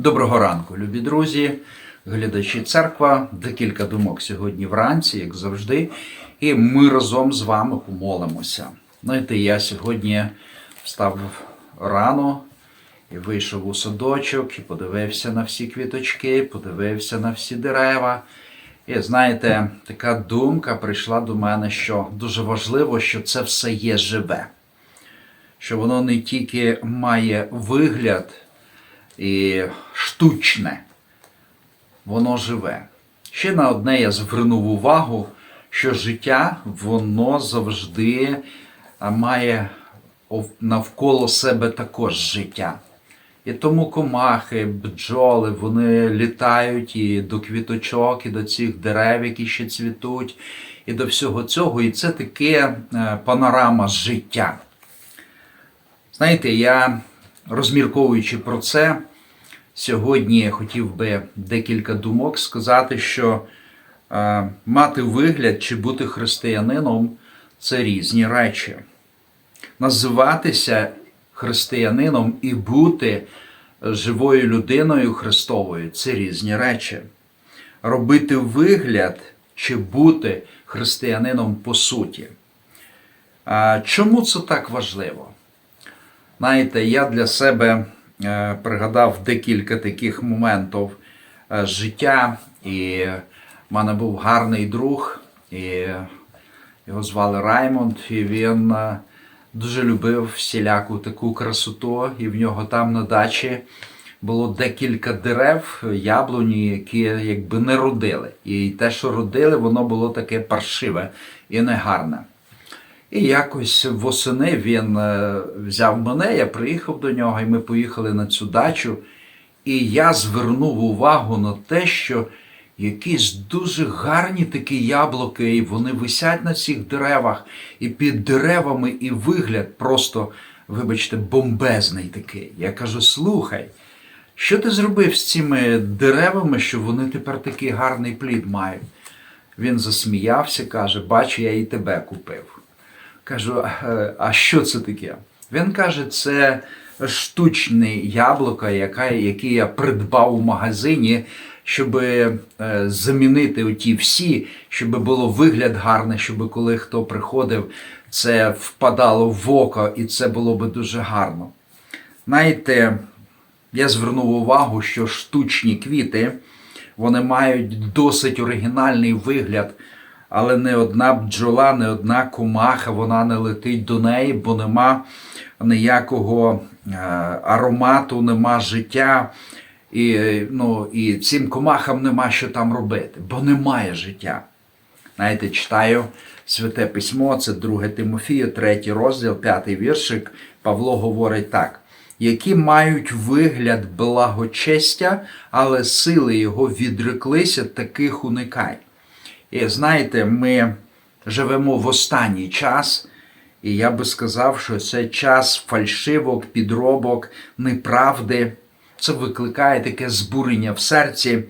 Доброго ранку, любі друзі, глядачі церква. Декілька думок сьогодні вранці, як завжди, і ми разом з вами помолимося. Знаєте, я сьогодні встав рано і вийшов у садочок, і подивився на всі квіточки, подивився на всі дерева. І знаєте, така думка прийшла до мене, що дуже важливо, що це все є живе. Що воно не тільки має вигляд і штучне, воно живе. Ще на одне я звернув увагу, що життя воно завжди має навколо себе також життя. І тому комахи, бджоли, вони літають і до квіточок, і до цих дерев, які ще цвітуть, і до всього цього. І це таке е, панорама життя. Знаєте, я розмірковуючи про це, сьогодні я хотів би декілька думок сказати, що е, мати вигляд чи бути християнином це різні речі. Називатися християнином і бути живою людиною Христовою це різні речі. Робити вигляд чи бути християнином по суті. Чому це так важливо? Знаєте, я для себе е, пригадав декілька таких моментів е, життя, і в мене був гарний друг, і його звали Раймонд, і він е, дуже любив всіляку таку красоту, і в нього там на дачі було декілька дерев, яблуні, які якби не родили. І те, що родили, воно було таке паршиве і негарне. І якось восени він е, взяв мене, я приїхав до нього, і ми поїхали на цю дачу. І я звернув увагу на те, що якісь дуже гарні такі яблуки, і вони висять на цих деревах, і під деревами, і вигляд просто, вибачте, бомбезний такий. Я кажу: слухай, що ти зробив з цими деревами, що вони тепер такий гарний плід мають? Він засміявся, каже: Бачу, я і тебе купив. Кажу, «Е, а що це таке? Він каже, це штучне яблуко, яке, я придбав у магазині, щоб е, замінити оті всі, щоб було вигляд гарний, щоб коли хто приходив, це впадало в око, і це було би дуже гарно. Знаєте, я звернув увагу, що штучні квіти вони мають досить оригінальний вигляд, але не одна бджола, не одна комаха, вона не летить до неї, бо нема ніякого е, аромату, нема життя. І, е, ну, і цим комахам нема що там робити, бо немає життя. Знаєте, читаю Святе Письмо, це 2 Тимофію, 3 розділ, 5 віршик. Павло говорить так: які мають вигляд благочестя, але сили його відреклися, таких уникай. І знаєте, ми живемо в останній час, і я би сказав, що це час фальшивок, підробок, неправди. Це викликає таке збурення в серці.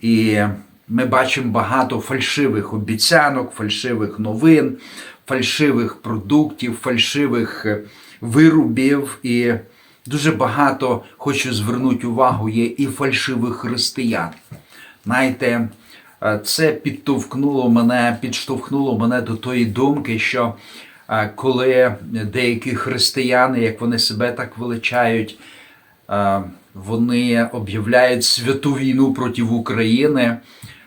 І ми бачимо багато фальшивих обіцянок, фальшивих новин, фальшивих продуктів, фальшивих е, виробів. І дуже багато хочу звернути увагу, є і фальшивих християн. Знаєте, це підтовкнуло мене, підштовхнуло мене до тої думки, що е, коли деякі християни, як вони себе так величають, е, вони об'являють святу війну проти України,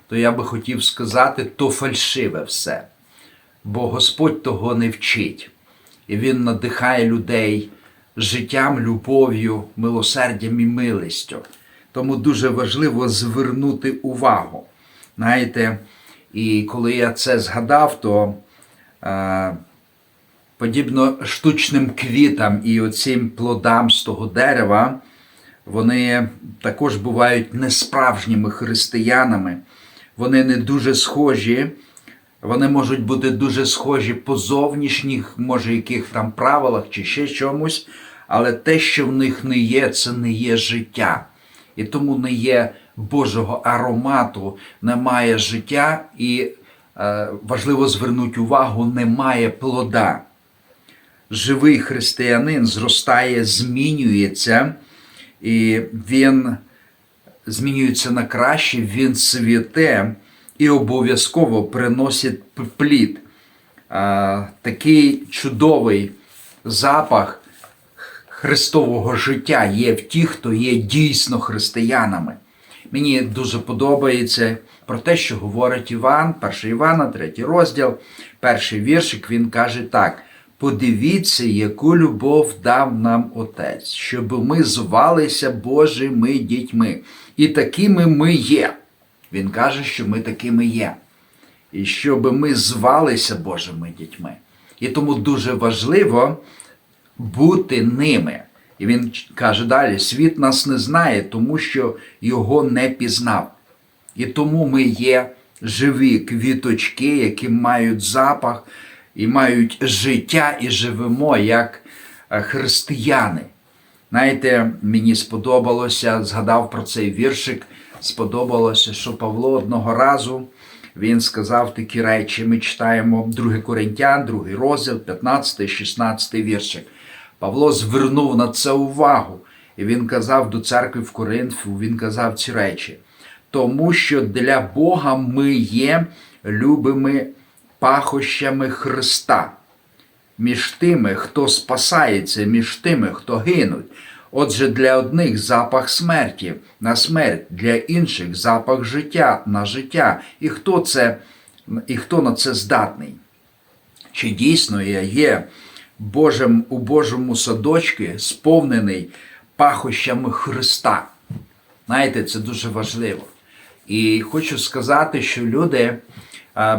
то я би хотів сказати, то фальшиве все. Бо Господь того не вчить. І Він надихає людей життям, любов'ю, милосердям і милістю. Тому дуже важливо звернути увагу. Знаєте, і коли я це згадав, то е, подібно штучним квітам і оцим плодам з того дерева, вони також бувають несправжніми християнами. Вони не дуже схожі. Вони можуть бути дуже схожі по зовнішніх, може, яких там правилах чи ще чомусь, але те, що в них не є, це не є життя. І тому не є Божого аромату, немає життя, і е, важливо звернути увагу, немає плода. Живий християнин зростає, змінюється, і він змінюється на краще, він цвіте і обов'язково приносить плід. А, такий чудовий запах Христового життя є в тих, хто є дійсно християнами. Мені дуже подобається про те, що говорить Іван, 1 Івана, 3 розділ, перший віршик, він каже так: подивіться, яку любов дав нам Отець, щоб ми звалися Божими дітьми. І такими ми є. Він каже, що ми такими є. І щоб ми звалися Божими дітьми. І тому дуже важливо бути ними. І він каже далі: світ нас не знає, тому що його не пізнав. І тому ми є живі квіточки, які мають запах і мають життя, і живемо як е, християни. Знаєте, мені сподобалося, згадав про цей віршик, сподобалося, що Павло одного разу він сказав такі речі. Ми читаємо 2 Коринтян, 2 розділ, 15, 16 віршик. Павло звернув на це увагу, і він казав до церкви в Коринфу, він казав ці речі. Тому що для Бога ми є любими пахощами Христа між тими, хто спасається, між тими, хто гинуть. Отже, для одних запах смерті на смерть, для інших запах життя на життя. І хто це, і хто на це здатний? Чи дійсно я є Божим, у Божому садочці сповнений пахощами Христа? Знаєте, це дуже важливо. І хочу сказати, що люди,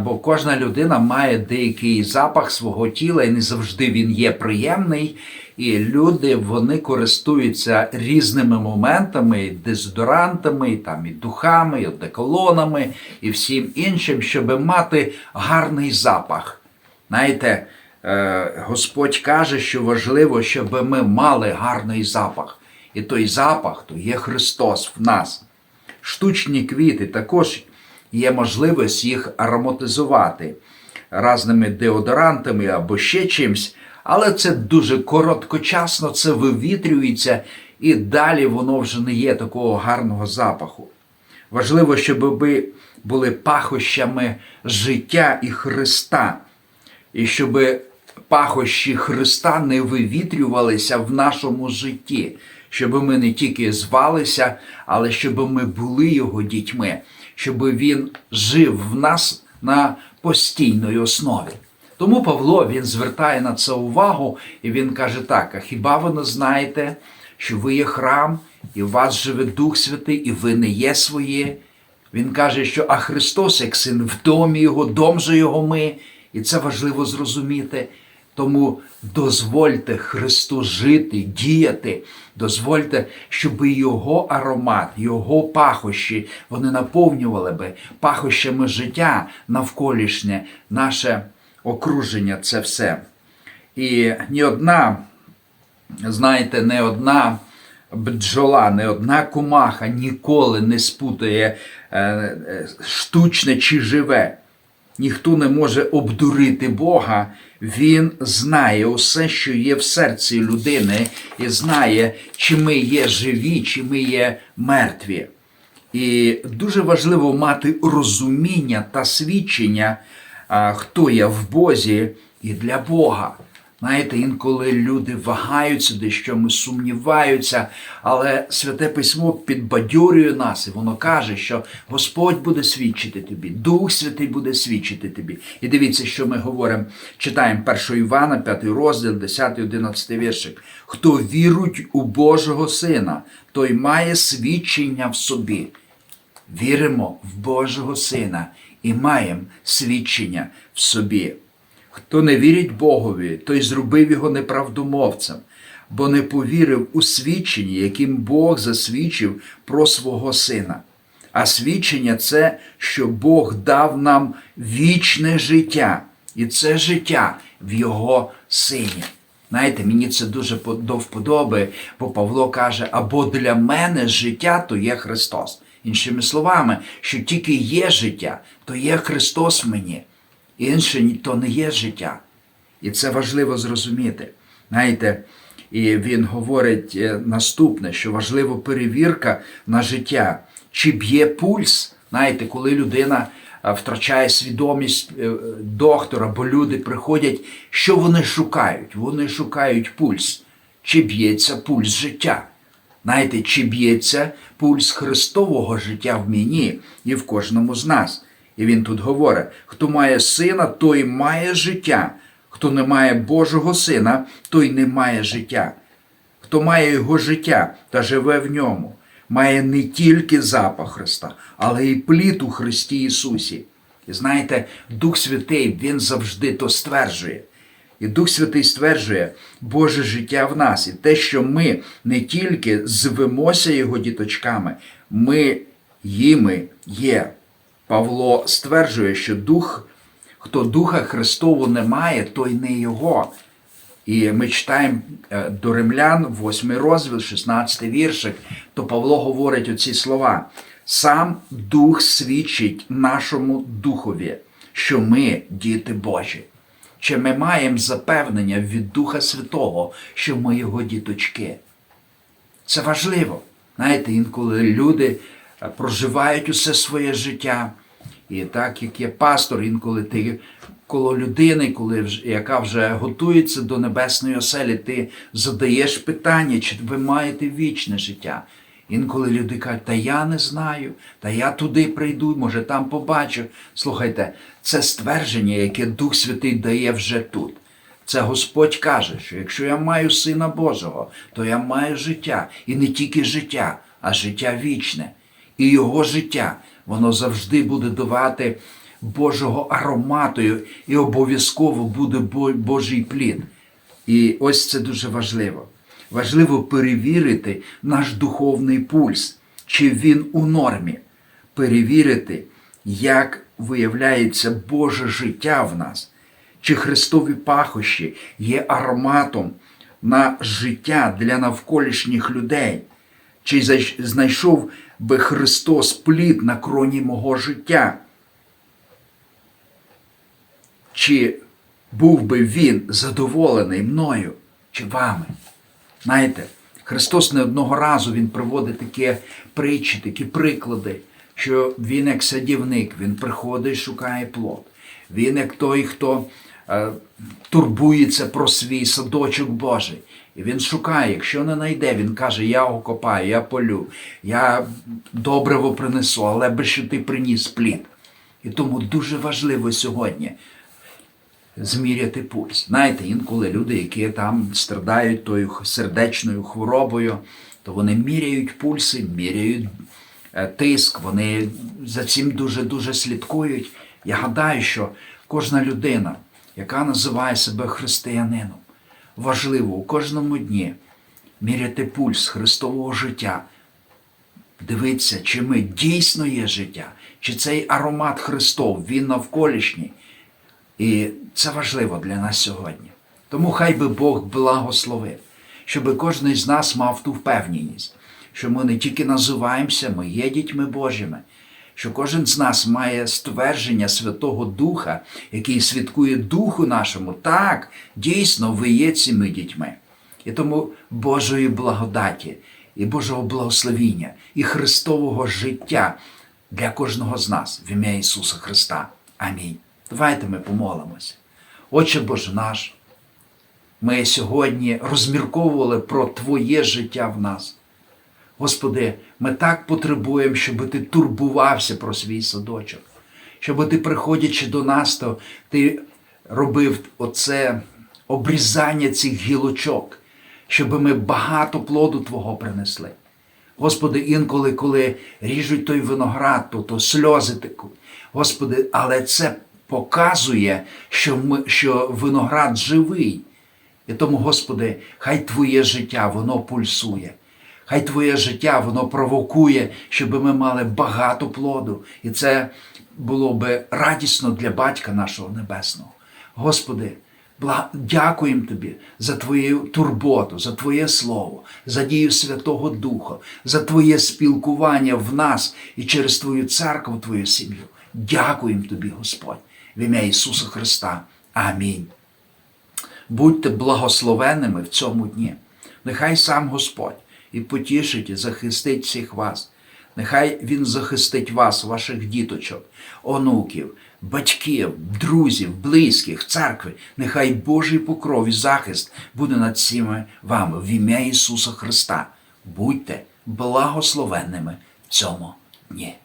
бо кожна людина має деякий запах свого тіла, і не завжди він є приємний. І люди вони користуються різними моментами, і дезодорантами, і там і духами, і одеколонами, і всім іншим, щоб мати гарний запах. Знаєте, Господь каже, що важливо, щоб ми мали гарний запах. І той запах то є Христос в нас. Штучні квіти також є можливість їх ароматизувати разними деодорантами або ще чимсь, але це дуже короткочасно, це вивітрюється, і далі воно вже не є такого гарного запаху. Важливо, щоб ви були пахощами життя і Христа, і щоб пахощі Христа не вивітрювалися в нашому житті, щоб ми не тільки звалися, але щоб ми були Його дітьми, щоб Він жив в нас на постійній основі. Тому Павло він звертає на це увагу, і він каже так: а хіба ви не знаєте, що ви є храм, і в вас живе Дух Святий, і ви не є своє? Він каже, що а Христос, як син в домі Його, дом же Його ми. І це важливо зрозуміти. Тому дозвольте Христу жити, діяти, дозвольте, щоб Його аромат, Його пахощі вони наповнювали би пахощами життя навколишнє, наше окруження, це все. І ні одна, знаєте, не одна бджола, не одна комаха ніколи не спутає е, е, штучне чи живе. Ніхто не може обдурити Бога. Він знає усе, що є в серці людини, і знає, чи ми є живі, чи ми є мертві. І дуже важливо мати розуміння та свідчення, хто є в Бозі і для Бога. Знаєте, інколи люди вагаються, дещо ми сумніваються, але святе письмо підбадьорює нас, і воно каже, що Господь буде свідчити тобі, Дух Святий буде свідчити тобі. І дивіться, що ми говоримо. Читаємо 1 Івана, 5 розділ, 10, 11 віршик. Хто вірують у Божого Сина, той має свідчення в собі. Віримо в Божого Сина і маємо свідчення в собі. Хто не вірить Богові, той зробив його неправдомовцем, бо не повірив у свідчення, яким Бог засвідчив про свого сина. А свідчення це, що Бог дав нам вічне життя, і це життя в Його сині. Знаєте, мені це дуже до вподоби, бо Павло каже: або для мене життя то є Христос. Іншими словами, що тільки є життя, то є Христос мені. Інше то не є життя. І це важливо зрозуміти. Знаєте, і він говорить е, наступне, що важлива перевірка на життя. чи б'є пульс. Знаєте, коли людина е, втрачає свідомість е, доктора, бо люди приходять, що вони шукають? Вони шукають пульс, чи б'ється пульс життя. Знаєте, чи б'ється пульс Христового життя в мені і в кожному з нас. І він тут говорить: хто має сина, той має життя. Хто не має Божого сина, той не має життя. Хто має його життя та живе в ньому, має не тільки запах Христа, але й плід у Христі Ісусі. І знаєте, Дух Святий Він завжди то стверджує. І Дух Святий стверджує Боже життя в нас, і те, що ми не тільки звемося Його діточками, ми їми є. Павло стверджує, що дух, хто Духа Христову не має, той не Його. І ми читаємо е, до римлян, 8 розділ, 16 віршик, то Павло говорить оці слова. Сам Дух свідчить нашому Духові, що ми діти Божі. Чи ми маємо запевнення від Духа Святого, що ми його діточки? Це важливо. Знаєте, інколи люди проживають усе своє життя. І так як є пастор, інколи ти коло людини, коли яка вже готується до небесної оселі, ти задаєш питання, чи ви маєте вічне життя. Інколи люди кажуть, та я не знаю, та я туди прийду, може там побачу. Слухайте, це ствердження, яке Дух Святий дає вже тут. Це Господь каже, що якщо я маю Сина Божого, то я маю життя. І не тільки життя, а життя вічне. І його життя, воно завжди буде давати Божого аромату, і обов'язково буде Божий плід. І ось це дуже важливо. Важливо перевірити наш духовний пульс, чи він у нормі, перевірити, як виявляється Боже життя в нас, чи Христові пахощі є ароматом на життя для навколишніх людей, чи знайшов би Христос плід на кроні мого життя, чи був би він задоволений мною чи вами. Знаєте, Христос не одного разу Він приводить такі притчі, такі приклади, що Він як садівник, Він приходить і шукає плод. Він як той, хто турбується про свій садочок Божий. І він шукає, якщо не знайде, він каже, я окопаю, я полю, я добриво принесу, але би що ти приніс плід. І тому дуже важливо сьогодні зміряти пульс. Знаєте, інколи люди, які там страдають тою сердечною хворобою, то вони міряють пульси, міряють е, тиск, вони за цим дуже-дуже слідкують. Я гадаю, що кожна людина, яка називає себе християнином, важливо у кожному дні міряти пульс Христового життя. Дивитися, чи ми дійсно є життя, чи цей аромат Христов, він навколишній. І це важливо для нас сьогодні. Тому хай би Бог благословив, щоб кожен з нас мав ту впевненість, що ми не тільки називаємося, ми є дітьми Божими, що кожен з нас має ствердження Святого Духа, який свідкує Духу нашому. Так, дійсно, ви є цими дітьми. І тому Божої благодаті і Божого благословіння і Христового життя для кожного з нас в ім'я Ісуса Христа. Амінь. Давайте ми помолимося. Отче Боже наш, ми сьогодні розмірковували про Твоє життя в нас. Господи, ми так потребуємо, щоб Ти турбувався про свій садочок, щоб Ти, приходячи до нас, то Ти робив оце обрізання цих гілочок, щоб ми багато плоду Твого принесли. Господи, інколи, коли ріжуть той виноград, то, то сльози текуть. Господи, але це показує, що, ми, що виноград живий. І тому, Господи, хай Твоє життя, воно пульсує. Хай Твоє життя, воно провокує, щоб ми мали багато плоду. І це було би радісно для Батька нашого Небесного. Господи, дякуємо Тобі за Твою турботу, за Твоє Слово, за дію Святого Духа, за Твоє спілкування в нас і через Твою церкву, Твою сім'ю. Дякуємо Тобі, Господь, в ім'я Ісуса Христа. Амінь. Будьте благословенними в цьому дні. Нехай сам Господь і потішить, і захистить всіх вас. Нехай Він захистить вас, ваших діточок, онуків, батьків, друзів, близьких, церкви. Нехай Божий покров і захист буде над всіми вами в ім'я Ісуса Христа. Будьте благословенними в цьому дні.